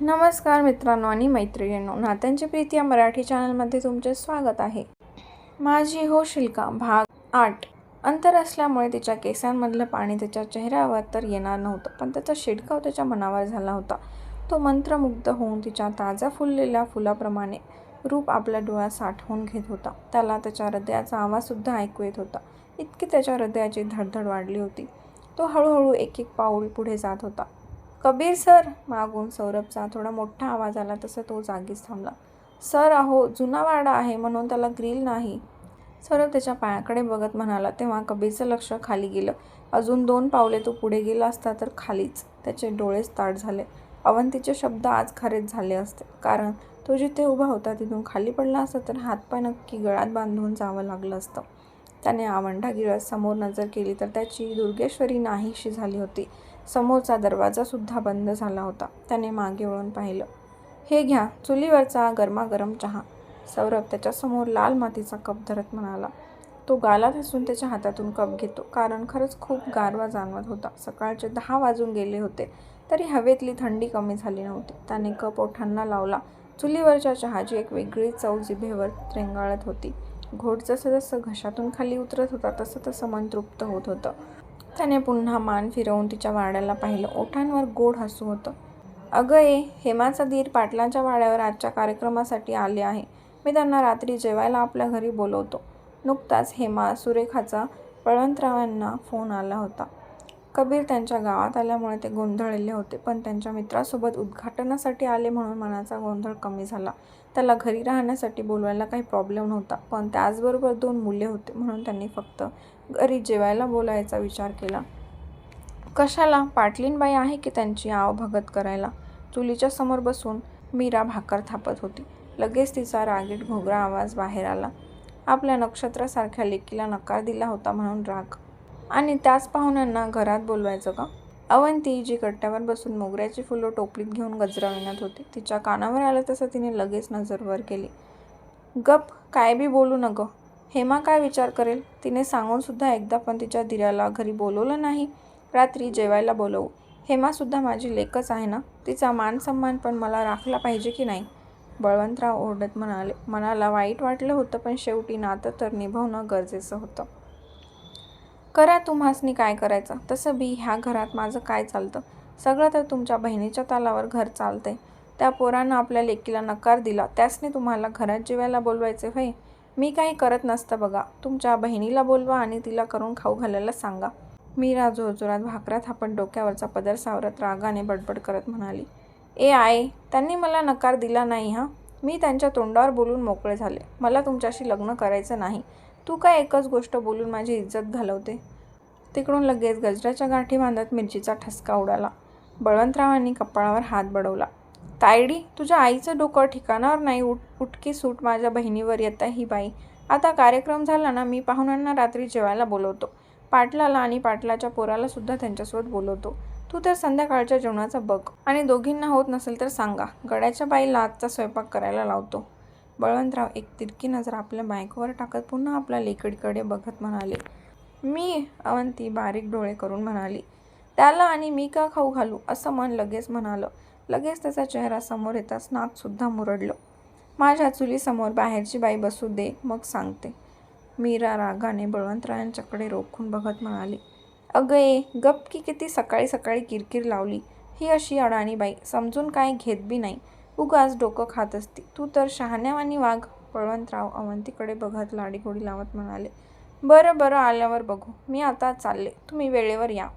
नमस्कार मित्रांनो आणि मैत्रिणींनो नात्यांची प्रीती या मराठी चॅनलमध्ये तुमचे स्वागत आहे. माझी हो शिल्का भाग आठ. अंतर असल्यामुळे तिच्या केसांमधलं पाणी तिच्या चेहऱ्यावर तर येणार नव्हतं पण त्याचा शिडकाव त्याच्या मनावर झाला होता. तो मंत्रमुग्ध होऊन तिच्या ताजा फुललेल्या फुलाप्रमाणे रूप आपल्या डोळ्यात साठवून घेत होता. त्याला त्याच्या हृदयाचा आवाजसुद्धा ऐकू येत होता. इतकी त्याच्या हृदयाची धडधड वाढली होती. तो हळूहळू एक एक पाऊल पुढे जात होता. कबीर सर? मागून सौरभचा थोडा मोठा आवाज आला तसं तो जागीच थांबला. सर अहो जुना वाडा आहे म्हणून त्याला ग्रिल नाही. सौरभ त्याच्या पायाकडे बघत म्हणाला तेव्हा कबीरचं लक्ष खाली गेलं. अजून दोन पावले तो पुढे गेला असता तर खालीच. त्याचे डोळेच ताट झाले. अवंतीचे शब्द आज खरेच झाले असते. कारण तो जिथे उभा होता तिथून खाली पडला असता तर हातपाय नक्की गळ्यात बांधून जावं लागलं असतं. त्याने आवंढा गिळत समोर नजर केली तर त्याची दुर्गेश्वरी नाहीशी झाली होती. समोरचा दरवाजासुद्धा बंद झाला होता. त्याने मागे वळून पाहिलं. हे घ्या चुलीवरचा गरमागरम चहा. सौरभ त्याच्यासमोर लाल मातीचा कप धरत म्हणाला. तो गालात हसून त्याच्या हातातून कप घेतो कारण खरंच खूप गारवा जाणवत होता. सकाळचे दहा वाजून गेले होते तरी हवेतली थंडी कमी झाली नव्हती. त्याने कप ओठांना लावला. चुलीवरच्या चहाची एक वेगळी चव जिभेवर रेंगाळत होती. घोट जसं जसं घशातून खाली उतरत होता तसं तसं मन तृप्त होत होतं. त्याने पुन्हा मान फिरवून तिच्या वाड्याला पाहिलं. ओठांवर गोड हसू होतं. अगं ए हेमाचा धीर पाटलांच्या वाड्यावर आजच्या कार्यक्रमासाठी आले आहे. मी त्यांना रात्री जेवायला आपल्या घरी बोलवतो. नुकताच हेमा सुरेखाचा पळवंतरावांना फोन आला होता. कबीर त्यांच्या गावात आल्यामुळे ते गोंधळलेले होते पण त्यांच्या मित्रासोबत उद्घाटनासाठी आले म्हणून मनाचा गोंधळ कमी झाला. त्याला घरी राहण्यासाठी बोलवायला काही प्रॉब्लेम नव्हता पण त्याचबरोबर दोन मुले होते म्हणून त्यांनी फक्त घरी जेवायला बोलायचा विचार केला. कशाला? पाटलीनबाई आहे की त्यांची आव भगत करायला? चुलीच्या समोर बसून मीरा भाकर थापत होती. लगेच तिचा रागीट घोगरा आवाज बाहेर आला. आपल्या नक्षत्रासारख्या लेकीला नकार दिला होता म्हणून राग. आणि त्याच पाहुण्यांना घरात बोलवायचं का? अवंती जी कट्ट्यावर बसून मोगऱ्याची फुलं टोपलीत घेऊन गजराविण्यात होती. तिच्या कानावर आलं तसं तिने लगेच नजर वर केली. गप काय बी बोलू न गं हेमा काय विचार करेल? तिने सांगूनसुद्धा एकदा पण तिच्या दिराला घरी बोलवलं नाही. रात्री जेवायला बोलवू. हेमासुद्धा माझी लेकच आहे ना? तिचा मान सन्मान पण मला राखला पाहिजे की नाही? बळवंतराव ओरडत म्हणाले. मनाला वाईट वाटलं होतं पण शेवटी नातं तर निभवणं गरजेचं होतं. करा तुम्हासनी काय करायचं? तसं बी ह्या घरात माझं काय चालतं? सगळं तर तुमच्या बहिणीच्या तालावर घर चालतंय. त्या पोरानं आपल्या लेकीला नकार दिला. त्यासने तुम्हाला घरात जेवायला बोलवायचे होय मी काही करत नसतं बघा. तुमच्या बहिणीला बोलवा आणि तिला करून खाऊ घालायला सांगा. मीरा जोरजोरात भाकऱ्यात आपण डोक्यावरचा पदर सावरत रागाने बडबड करत म्हणाली ए आय त्यांनी मला नकार दिला नाही हां? मी त्यांच्या तोंडावर बोलून मोकळे झाले. मला तुमच्याशी लग्न करायचं नाही. तू काय एकच गोष्ट बोलून माझी इज्जत घालवते? तिकडून लगेच गजराच्या गाठी बांधत मिरचीचा ठसका उडाला. बळवंतरावांनी कपाळावर हात बडवला. तायडी तुझ्या आईचं डोकं ठिकाणावर नाही उठ उठकी सूट माझ्या बहिणीवर येत ही बाई. आता कार्यक्रम झाला ना मी पाहुण्यांना रात्री जेवायला बोलवतो. पाटलाला आणि पाटलाच्या पोराला सुद्धा त्यांच्यासोबत बोलवतो. तू तर संध्याकाळच्या जेवणाचा बघ. आणि दोघींना होत नसेल तर सांगा. गड्याच्या बाईला आजचा स्वयंपाक करायला लावतो. बळवंतराव एक तिरकी नजर आपल्या बायकोवर टाकत पुन्हा आपल्या लेकडीकडे बघत म्हणाले मी अवंती बारीक डोळे करून म्हणाली त्याला आणि मी का खाऊ घालू? असं मन लगेच म्हणालं. लगेच त्याचा चेहरा समोर येताच नाकसुद्धा मुरडलं. माझ्या चुलीसमोर बाहेरची बाई बसू दे मग सांगते. मीरा रागाने बळवंतरायांच्याकडे रोखून बघत म्हणाली अगं ए गप की किती सकाळी सकाळी किरकिर लावली. ही अशी अडाणी बाई समजून काय घेत बी नाही. उगाच डोकं खात असती. तू तर शहाण्यावानी वाघ. बळवंतराव अवंतीकडे बघत लाडीगोडी लावत म्हणाले बरं बरं आल्यावर बघू. मी आता चालले. तुम्ही वेळेवर या.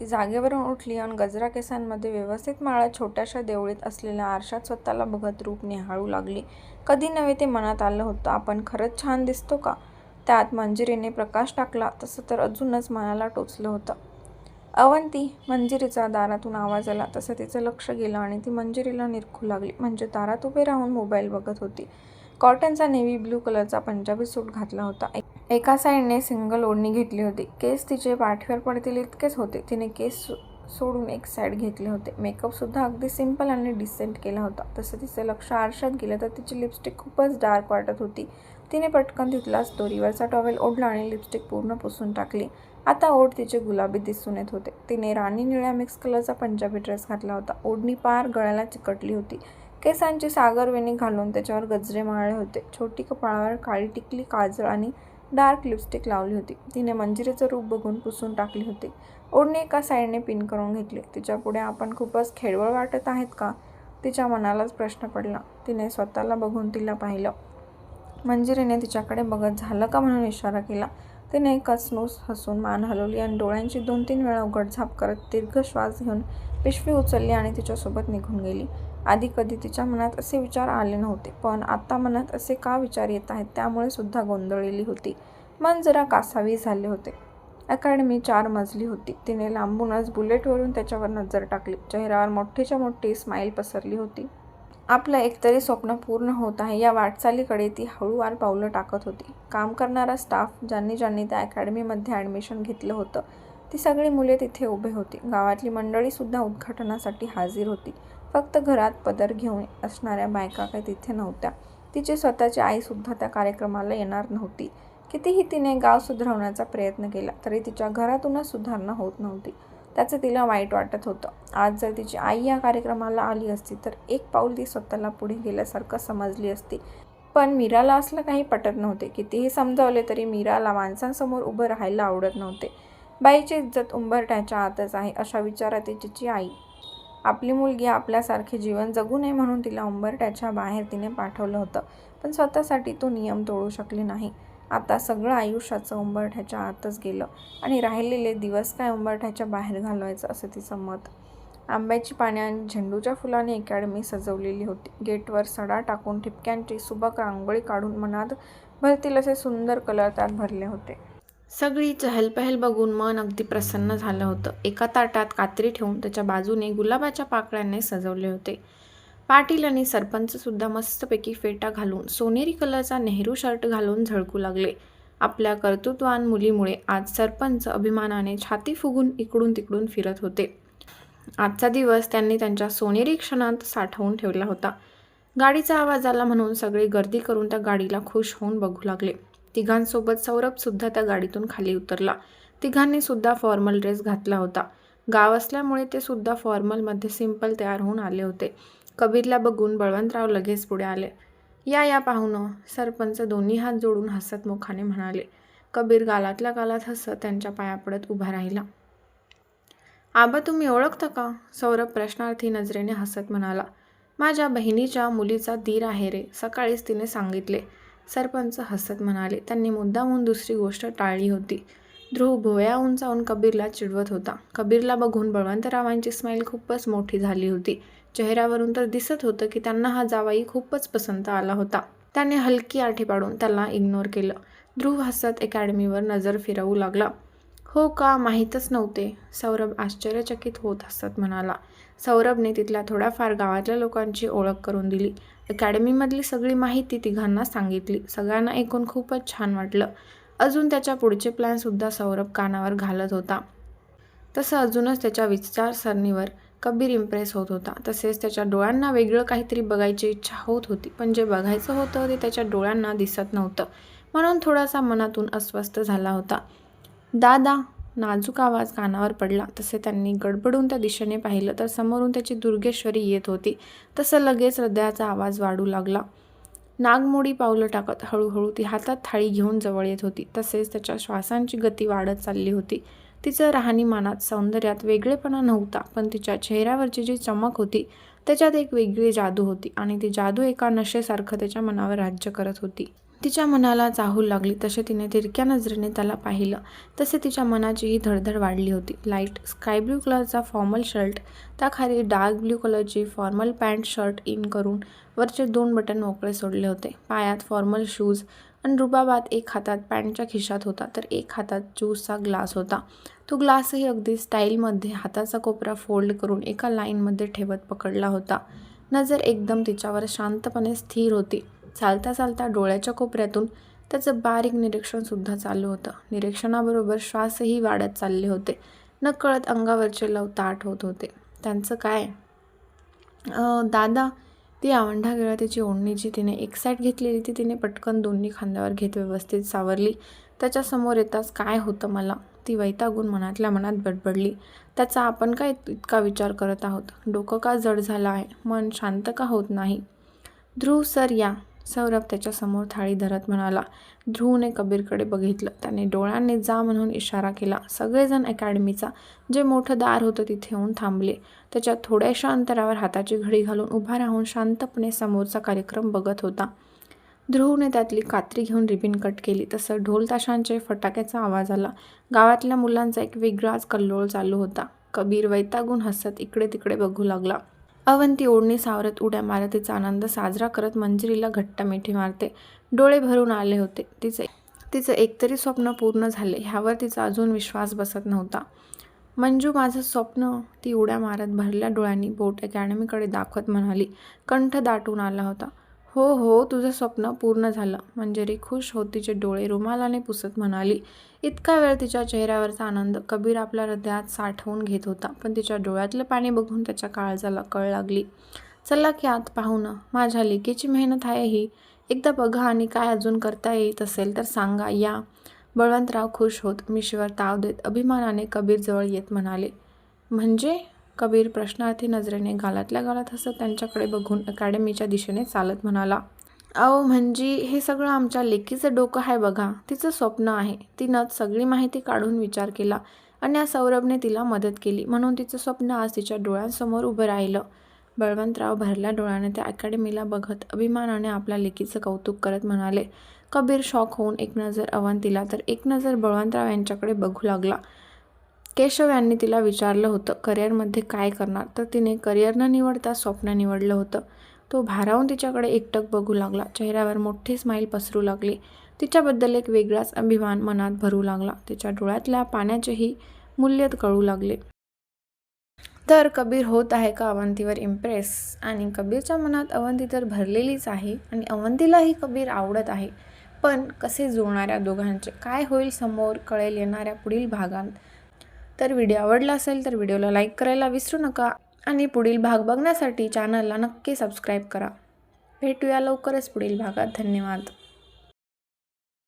ती जागेवरून उठली आणि गजरा केसांमध्ये व्यवस्थित माळा छोट्याशा देवळीत असलेल्या आरशात स्वतःला बघत रूप निहाळू लागली. कधी नव्हे ते मनात आलं होतं आपण खरंच छान दिसतो का? त्यात मंजिरीने प्रकाश टाकला तसं तर अजूनच मनाला टोचलं होतं. अवंती मंजिरीचा दारातून आवाज आला. तसं तिचं लक्ष गेलं आणि ती मंजिरीला निरखू लागली. म्हणजे दारात उभे राहून मोबाईल बघत होती. कॉटनचा नेव्ही ब्लू कलरचा पंजाबी सूट घातला होता. एका साईडने सिंगल ओढणी घेतली होती. केस तिचे पाठीवर पडतील इतकेच होते. तिने केस सो- सोडून एक साईड घेतले होते. मेकअपसुद्धा अगदी सिंपल आणि डिसेंट केला होता. तसं तिचं लक्ष आरशात गेलं तर तिची लिपस्टिक खूपच डार्क वाटत होती. तिने पटकन तिथलाच दोरीवरचा टॉवेल ओढला आणि लिपस्टिक पूर्ण पुसून टाकली. आता ओढ तिचे गुलाबी दिसून येत होते. तिने राणी निळ्या मिक्स कलरचा पंजाबी ड्रेस घातला होता. ओढणी पार गळ्याला चिकटली होती. केसांची सागरवेणी घालून त्याच्यावर गजरे माळले होते. छोटी कपाळावर काळी टिकली काजळ आणि डार्क लिपस्टिक लावली होती. तिने मंजिरीचं रूप बघून पुसून टाकली होती. ओढणी एका साईडने पिन करून घेतली. तिच्या पुढे आपण खूपच खेळवळ वाटत आहेत का? तिच्या मनालाच प्रश्न पडला. तिने स्वतःला बघून तिला पाहिलं. मंजिरीने तिच्याकडे बघत झालं का म्हणून इशारा केला. तिने कसनूस हसून मान हलवली आणि डोळ्यांची दोन तीन वेळा उघडझाप करत दीर्घ श्वास घेऊन पिशवी उचलली आणि तिच्यासोबत निघून गेली. आधी कधी तिच्या मनात असे विचार आले नव्हते पण आता मनात असे का विचार येत आहेत त्यामुळे सुद्धा गोंधळलेली होती. मन जरा कासावी झाले होते. अकॅडमी चार मजली होती. तिने लांबूनच बुलेटवरून त्याच्यावर नजर टाकली. चेहऱ्यावर मोठीच्या मोठी स्माईल पसरली होती. आपलं एकतरी स्वप्न पूर्ण होत आहे. या वाटचालीकडे ती हळूवार पावलं टाकत होती. काम करणारा स्टाफ ज्यांनी ज्यांनी त्या अकॅडमीमध्ये ॲडमिशन घेतलं होतं ती सगळी मुले तिथे उभे होती. गावातली मंडळीसुद्धा उद्घाटनासाठी हाजीर होती. फक्त घरात पदर घेऊन असणाऱ्या बायका काही तिथे नव्हत्या. तिची स्वतःची आईसुद्धा त्या कार्यक्रमाला येणार नव्हती. कितीही तिने गाव सुधारवण्याचा प्रयत्न केला तरी तिच्या घरातूनच सुधारणा होत नव्हती. त्याचं तिला वाईट वाटत होतं. आज जर तिची आई या कार्यक्रमाला आली असती तर एक पाऊल ती स्वतःला पुढे गेल्यासारखं समजली असती. पण मीराला असलं काही पटत नव्हते. कितीही समजावले तरी मीराला माणसांसमोर उभं राहायला आवडत नव्हते. बाईची इज्जत उंबरट्याच्या आतच आहे अशा विचारात तिची आई आपली मुलगी आपल्यासारखे जीवन जगू नये म्हणून तिला उंबरठ्याच्या बाहेर तिने पाठवलं होतं. पण स्वतःसाठी तो नियम तोडू शकले नाही. आता सगळं आयुष्याचं उंबरठ्याच्या आतच गेलं. आणि राहिलेले दिवस काय उंबरठ्याच्या बाहेर घालवायचं असं तिचं मत? आंब्याची पाने आणि झेंडूच्या फुलाने अकॅडमी सजवलेली होती. गेटवर सडा टाकून ठिपक्यांची सुबक रांगोळी काढून मनात भरतील असे सुंदर कलर त्यात भरले होते. सगळी चहलपहल बघून मन अगदी प्रसन्न झालं होतं. एका ताटात कात्री ठेवून त्याच्या बाजूने गुलाबाच्या पाकळ्याने सजवले होते. पाटील आणि सरपंचसुद्धा मस्तपैकी फेटा घालून सोनेरी कलरचा नेहरू शर्ट घालून झळकू लागले. आपल्या कर्तृत्वान मुलीमुळे आज सरपंच अभिमानाने छाती फुगून इकडून तिकडून फिरत होते. आजचा दिवस त्यांनी त्यांच्या सोनेरी क्षणात साठवून ठेवला होता. गाडीचा आवाज आला म्हणून सगळे गर्दी करून त्या गाडीला खुश होऊन बघू लागले. तिघांसोबत सौरभसुद्धा त्या गाडीतून खाली उतरला. तिघांनी सुद्धा फॉर्मल ड्रेस घातला होता. गाव असल्यामुळे ते सुद्धा फॉर्मलमध्ये सिंपल तयार होऊन आले होते. कबीरला बघून बळवंतराव लगेच पुढे आले. या या पाहुणं सरपंच दोन्ही हात जोडून हसत मुखाने म्हणाले. कबीर गालातल्या गालात हसत त्यांच्या पाया पडत उभा राहिला. आबा तुम्ही ओळखता का? सौरभ प्रश्नार्थी नजरेने हसत म्हणाला. माझ्या बहिणीच्या मुलीचा दीर आहे रे सकाळीच तिने सांगितले. सरपंच हसत म्हणाले त्यांनी मुद्दामून दुसरी गोष्ट टाळली होती. ध्रुव भोया उंचावून कबीरला चिडवत होता. कबीरला बघून बळवंतरावांची स्माईल खूपच मोठी झाली होती. चेहऱ्यावरून तर दिसत होतं की त्यांना हा जावाई खूपच पसंत आला होता. त्याने हलकी आठी पाडून त्याला इग्नोर केलं. ध्रुव हसत अकॅडमीवर नजर फिरवू लागला. हो का? माहीतच नव्हते. सौरभ आश्चर्यचकित होत हसत म्हणाला. सौरभने तिथल्या थोड्याफार गावातल्या लोकांची ओळख करून दिली. अकॅडमीमधली सगळी माहिती तिघांना सांगितली. सगळ्यांना ऐकून खूपच छान वाटलं. अजून त्याच्या पुढचे प्लॅनसुद्धा सौरभ कानावर घालत होता. तसं अजूनच त्याच्या विचारसरणीवर कबीर इम्प्रेस होत होता. तसेच त्याच्या डोळ्यांना वेगळं काहीतरी बघायची इच्छा होत होती. पण जे बघायचं होतं ते त्याच्या डोळ्यांना दिसत नव्हतं. म्हणून थोडासा मनातून अस्वस्थ झाला होता. दादा नाजूक आवाज कानावर पडला. तसे त्यांनी गडबडून त्या दिशेने पाहिलं तर समोरून त्याची दुर्गेश्वरी येत होती. तसं लगेच हृदयाचा आवाज वाढू लागला. नागमोडी पावलं टाकत हळूहळू ती हातात थाळी घेऊन जवळ येत होती. तसेच त्याच्या श्वासांची गती वाढत चालली होती. तिचं राहणीमानात सौंदर्यात वेगळेपणा नव्हता पण तिच्या चेहऱ्यावरची जी चमक होती त्याच्यात एक वेगळी जादू होती आणि ती जादू एका नशेसारखं त्याच्या मनावर राज्य करत होती. तिच्या मनाला चाहू लागली. तसे तिने तिरक्या नजरेने त्याला पाहिलं. तसे तिच्या मनाचीही धडधड वाढली होती. लाइट स्काय ब्ल्यू कलरचा फॉर्मल शर्ट त्याखाली डार्क ब्ल्यू कलरची फॉर्मल पॅन्ट शर्ट इन करून वरचे दोन बटन मोकळे सोडले होते. पायात फॉर्मल शूज आणि रुबाबात एक हातात पॅन्टच्या खिशात होता तर एक हातात ज्यूसचा ग्लास होता. तो ग्लासही अगदी स्टाईलमध्ये हाताचा कोपरा फोल्ड करून एका लाईनमध्ये ठेवत पकडला होता. नजर एकदम तिच्यावर शांतपणे स्थिर होती. चालता चालता डोळ्याच्या कोपऱ्यातून त्याचं बारीक निरीक्षणसुद्धा चालू होतं. निरीक्षणाबरोबर श्वासही वाढत चालले होते. नकळत अंगावरचे लव ताट होत होते. त्यांचं काय? दादा ती आवंढा गेला तिची ओढणी जी तिने एक साईड घेतलेली ती तिने पटकन दोन्ही खांद्यावर घेत व्यवस्थित सावरली. त्याच्यासमोर येताच काय होतं मला? ती वैतागून मनातल्या मनात बडबडली. त्याचा आपण काय इतका विचार करत आहोत? डोकं का जड झालं आहे? मन शांत का होत नाही? ध्रुव सर या. सौरभ त्याच्यासमोर थाळी धरत म्हणाला ध्रुवने कबीरकडे बघितलं. त्याने डोळ्यांनी जा म्हणून इशारा केला. सगळेजण अकॅडमीचा जे मोठं दार होतं तिथे येऊन थांबले. त्याच्या थोड्याशा अंतरावर हाताची घडी घालून उभा राहून शांतपणे समोरचा कार्यक्रम बघत होता. ध्रुवने त्यातली कात्री घेऊन रिबीन कट केली. तसं ढोल ताशांचे फटाक्याचा आवाज आला. गावातल्या मुलांचा एक वेगळाच कल्लोळ चालू होता. कबीर वैतागून हसत इकडे तिकडे बघू लागला. अवंती ओढणी सावरत उड्या मारत तिचा आनंद साजरा करत मंजिरीला घट्ट मिठी मारते. डोळे भरून आले होते. तिचे तिचं एकतरी स्वप्न पूर्ण झाले. ह्यावर तिचा अजून विश्वास बसत नव्हता. मंजू माझं स्वप्न ती उड्या मारत भरल्या डोळ्यांनी बोट अकॅडमीकडे दाखवत म्हणाली. कंठ दाटून आला होता. हो हो तुझं स्वप्न पूर्ण झालं. म्हणजे मंजरी खुश होत तिचे डोळे रुमालाने पुसत म्हणाली. इतका वेळ तिच्या चेहऱ्यावरचा आनंद कबीर आपल्या हृदयात साठवून घेत होता. पण तिच्या डोळ्यातलं पाणी बघून त्याच्या काळजाला कळ लागली. चला की आत पाहू ना. माझ्या लेकीची मेहनत आहे ही. एकदा बघा आणि काय अजून करता येत असेल तर सांगा. या. बळवंतराव खुश होत मिशीवर ताव देत अभिमानाने कबीरजवळ येत म्हणाले. म्हणजे? कबीर प्रश्नार्थी नजरेने गालातल्या गालात हसत त्यांच्याकडे बघून अकॅडमीच्या दिशेने चालत म्हणाला अहो म्हणजे हे सगळं आमच्या लेकीचं डोकं आहे बघा. तिचं स्वप्न आहे. तिनं सगळी माहिती काढून विचार केला आणि या सौरभने तिला मदत केली. म्हणून तिचं स्वप्न आज तिच्या डोळ्यांसमोर उभं राहिलं. बळवंतराव भरल्या डोळ्याने त्या अकॅडमीला बघत अभिमानाने आपल्या लेकीचं कौतुक करत म्हणाले कबीर शॉक होऊन एक नजर अवंतीला तर एक नजर बळवंतराव यांच्याकडे बघू लागला. केशव यांनी तिला विचारलं होतं करिअरमध्ये काय करणार? तर तिने करिअर न निवडता स्वप्न निवडलं होतं. तो भारावून तिच्याकडे एकटक बघू लागला. चेहऱ्यावर मोठी स्माईल पसरू लागली. तिच्याबद्दल एक वेगळाच अभिमान मनात भरू लागला. तिच्या डोळ्यातल्या पाण्याचेही मूल्य कळू लागले. तर कबीर होत आहे का अवंतीवर इम्प्रेस आणि कबीरच्या मनात अवंती तर भरलेलीच आहे आणि अवंतीलाही कबीर आवडत आहे. पण कसे जुळणाऱ्या दोघांचे? काय होईल समोर कळेल येणाऱ्या पुढील भागांत? तर व्हिडिओ आवडला असेल तर व्हिडिओला लाईक करायला विसरू नका आणि पुढील भाग बघण्यासाठी चॅनलला नक्की सबस्क्राईब करा. भेटूया लवकरच पुढील भागात. धन्यवाद.